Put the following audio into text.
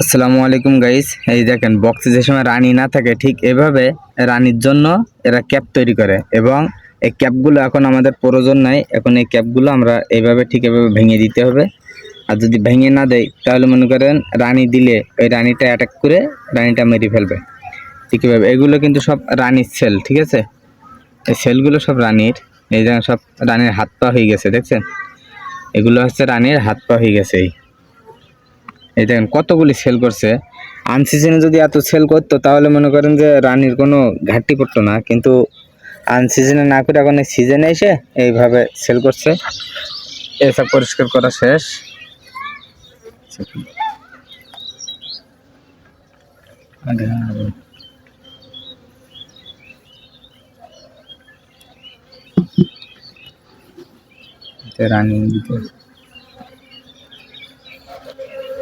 আসসালামু আলাইকুম গাইস এই দেখেন বক্সে যে সময় রানী না থাকে, ঠিক এভাবে রানীর জন্য এরা ক্যাপ তৈরি করে এবং এই ক্যাপগুলো এখন আমাদের প্রয়োজন নাই। এখন এই ক্যাপগুলো আমরা এইভাবে ঠিক এভাবে ভেঙে দিতে হবে। আর যদি ভেঙে না দেয়, তাহলে মনে করেন রানী দিলে ওই রানীটা অ্যাটাক করে রানীটা মেরে ফেলবে। ঠিক এভাবে। এগুলো কিন্তু সব রানীর সেল ঠিক আছে? এই সেলগুলো সব রানীর। এই দেখেন সব রানীর হাত পা হয়ে গেছে, দেখছেন? এগুলো হচ্ছে রানীর হাত পা হয়ে গেছে। এই এই দেখেন কতগুলি সেল করছে। আনসিজনে যদি এত সেল করতো, তাহলে মনে করেন যে রানির কোনো ঘাটতি পড়তো না। কিন্তু আনসিজনে না করে এখন সিজনে এসে এইভাবে সেল করছে। এসব পরিষ্কার করা শেষ। রানী দিতে